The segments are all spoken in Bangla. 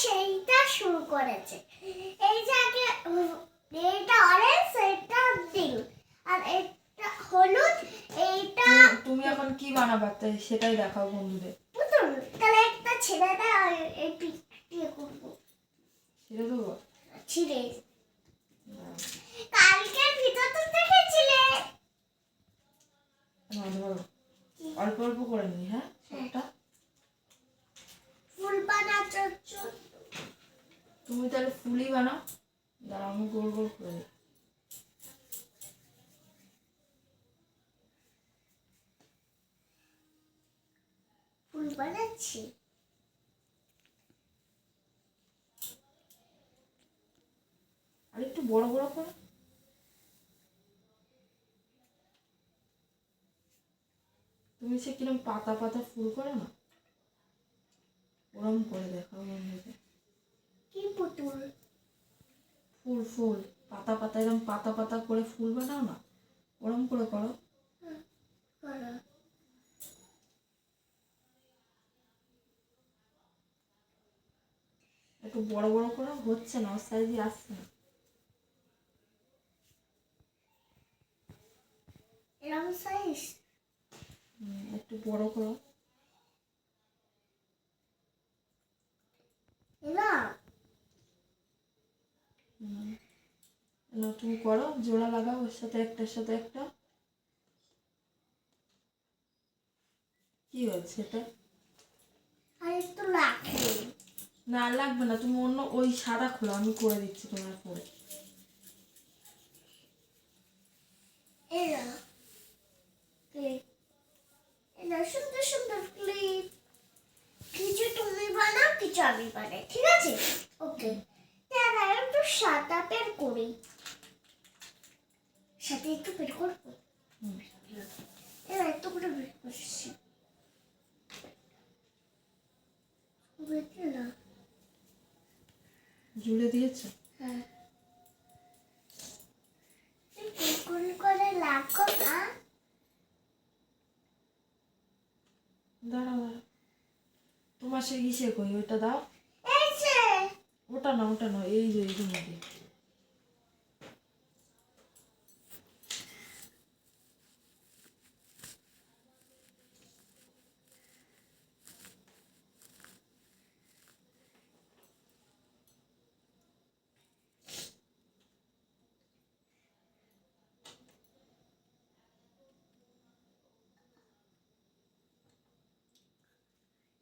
সেইটা শুরু করেছে। এই যে আগে এইটা অরেঞ্জ এটা পিঙ্ক আর এটা হলুদ এইটা তুমি এখন কি বানাবে? তাই সেটাই দেখাও বন্ধুদের। বুঝলাম তাহলে একটা ছেলেটা এই পিকটিয়ে করব। ছেড়ে দেবো? ছিঁড়ে। হ্যাঁ। কালকের ভিতর তো দেখেছিলে? অল্প অল্প করে নি হ্যাঁ সবটা। হ্যাঁ। ফুল বানাচ্ছ তুমি তাহলে ফুলই বানাও। দাঁড়া আমি গোল গোল করে দিই। ফুল বানাচ্ছি? আর একটু বড় বড় করে। তুমি সে কিরম পাতা পাতা ফুল করে না? ওরম করে দেখাও বন্ধুদের কি পুতুল ফুল ফুল। পাতা পাতা এরকম পাতা পাতা করে ফুল বানাও না। ওরম করে করো। একটু বড় বড় করে। হচ্ছে না ওর সাইজে আসছে না। এরকম সাইজ একটু বড় করো। না না তুমি করো জোড়া লাগাও ওর সাথে একটার সাথে একটা। কি হচ্ছে এটা? না লাগবে না তুমি অন্য ওই সাদা খোলো আমি করে দিচ্ছি তোমার পরে। সুন্দর সুন্দর ক্লিপ কিছু তুমি বানাও কিছু আমি বানাই ঠিক আছে? ওকে তারা একটু সাদা বের করি। সাথে একটু বের করব। করে বের করছি। না? জুড়ে দিয়েছ? হ্যাঁ। করে লাগো না। তোমার সে ইসে কই? ওইটা দাও। ওটা না ওটা না এই যে এই মধ্যে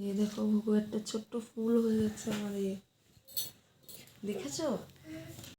এই দেখো ভুগু একটা ছোট্ট ফুল হয়ে যাচ্ছে আমার ইয়ে দেখেছ?